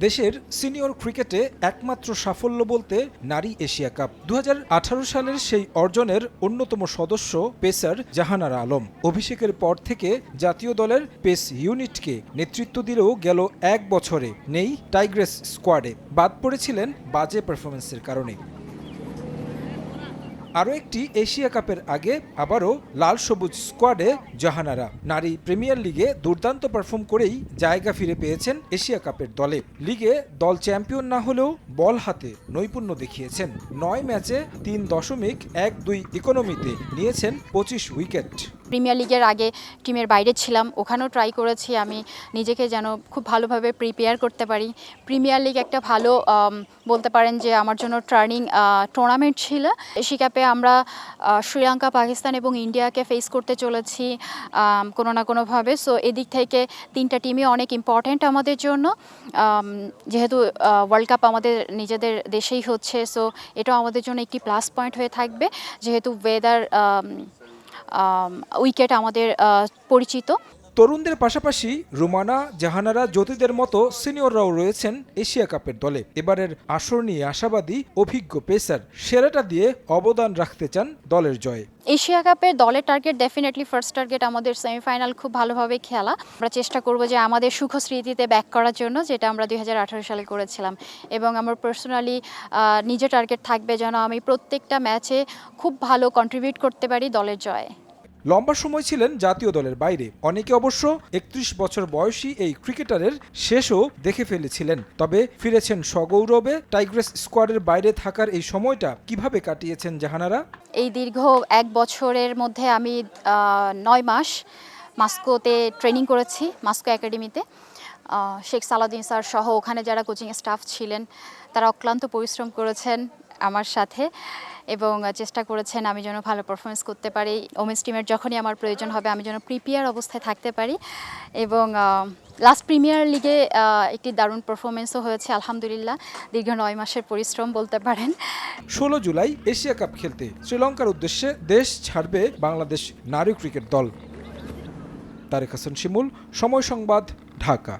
দেশের সিনিয়র ক্রিকেটে একমাত্র সাফল্য বলতে নারী এশিয়া কাপ। দু হাজার আঠারো সালের সেই অর্জনের অন্যতম সদস্য পেসার জাহানার আলম। অভিষেকের পর থেকে জাতীয় দলের পেস ইউনিটকে নেতৃত্ব দিলেও গেল এক বছরে নেই টাইগ্রেস স্কোয়াডে। বাদ পড়েছিলেন বাজে পারফরমেন্সের কারণে। আরও একটি এশিয়া কাপের আগে আবারও লাল সবুজ স্কোয়াডে জাহানারা নারী প্রিমিয়ার লিগে দুর্দান্ত পারফর্ম করেই জায়গা ফিরে পেয়েছেন এশিয়া কাপের দলে। লিগে দল চ্যাম্পিয়ন না হলেও বল হাতে নৈপুণ্য দেখিয়েছেন। নয় ম্যাচে তিন দশমিক এক দুই ইকোনমিতে নিয়েছেন পঁচিশ উইকেট। প্রিমিয়ার লিগের আগে টিমের বাইরে ছিলাম। ওখানেও ট্রাই করেছি আমি নিজেকে যেন খুব ভালোভাবে প্রিপেয়ার করতে পারি। প্রিমিয়ার লিগ একটা ভালো বলতে পারেন যে আমার জন্য টার্নিং টুর্নামেন্ট ছিল। এশিয়া কাপে আমরা শ্রীলঙ্কা পাকিস্তান এবং ইন্ডিয়াকে ফেস করতে চলেছি কোনো না কোনোভাবে। সো এদিক থেকে তিনটা টিমই অনেক ইম্পর্ট্যান্ট আমাদের জন্য। যেহেতু ওয়ার্ল্ড কাপ আমাদের নিজেদের দেশেই হচ্ছে। সো এটাও আমাদের জন্য একটি প্লাস পয়েন্ট হয়ে থাকবে। যেহেতু ওয়েদার উইকেট আমাদের পরিচিত। তরুণদের পাশাপাশি রুমানা, জাহানারা জ্যোতিদের মতো সিনিয়ররাও রয়েছেন এশিয়া কাপের দলে। এবারের আসর নিয়ে আশাবাদী, অভিজ্ঞ পেসার সেরাটা দিয়ে অবদান রাখতে চান দলের জয়ে। এশিয়া কাপের দলের টার্গেট ডেফিনেটলি ফার্স্ট টার্গেট আমাদের সেমিফাইনাল খুব ভালোভাবে খেলা। আমরা চেষ্টা করব যে আমাদের সুখ স্মৃতিতে ব্যাক করার জন্য, যেটা আমরা দুই হাজার আঠারো সালে করেছিলাম। এবং আমার পার্সোনালি নিজের টার্গেট থাকবে যেন আমি প্রত্যেকটা ম্যাচে খুব ভালো কন্ট্রিবিউট করতে পারি দলের জয়ে। লম্বা সময় ছিলেন জাতীয় দলের বাইরে। অনেকে অবশ্য একত্রিশ বছর বয়সী এই ক্রিকেটারের শেষও দেখে ফেলেছিলেন। তবে ফিরেছেন সগৌরবে টাইগ্রেস স্কোয়াডের বাইরে থাকার এই সময়টা কীভাবে কাটিয়েছেন জাহানারা? এই দীর্ঘ এক বছরের মধ্যে আমি নয় মাস মাস্কোতে ট্রেনিং করেছি, মাস্কো একাডেমিতে। শেখ সালাদিন স্যার সহ ওখানে যারা কোচিং স্টাফ ছিলেন, তারা অক্লান্ত পরিশ্রম করেছেন। আমার সাথে এবং চেষ্টা করেছেন আমি যেন ভালো পারফরমেন্স করতে পারি। ওমেন্স টিমের যখনই আমার প্রয়োজন হবে, আমি যেন প্রিপেয়ার অবস্থায় থাকতে পারি এবং লাস্ট প্রিমিয়ার লিগে একটি দারুণ পারফরমেন্সও হয়েছে, আলহামদুলিল্লাহ। দীর্ঘ নয় মাসের পরিশ্রম বলতে পারেন। ষোলো জুলাই এশিয়া কাপ খেলতে শ্রীলঙ্কার উদ্দেশ্যে দেশ ছাড়বে বাংলাদেশ নারী ক্রিকেট দল। তারেক হাসান শিমুল, সময় সংবাদ, ঢাকা।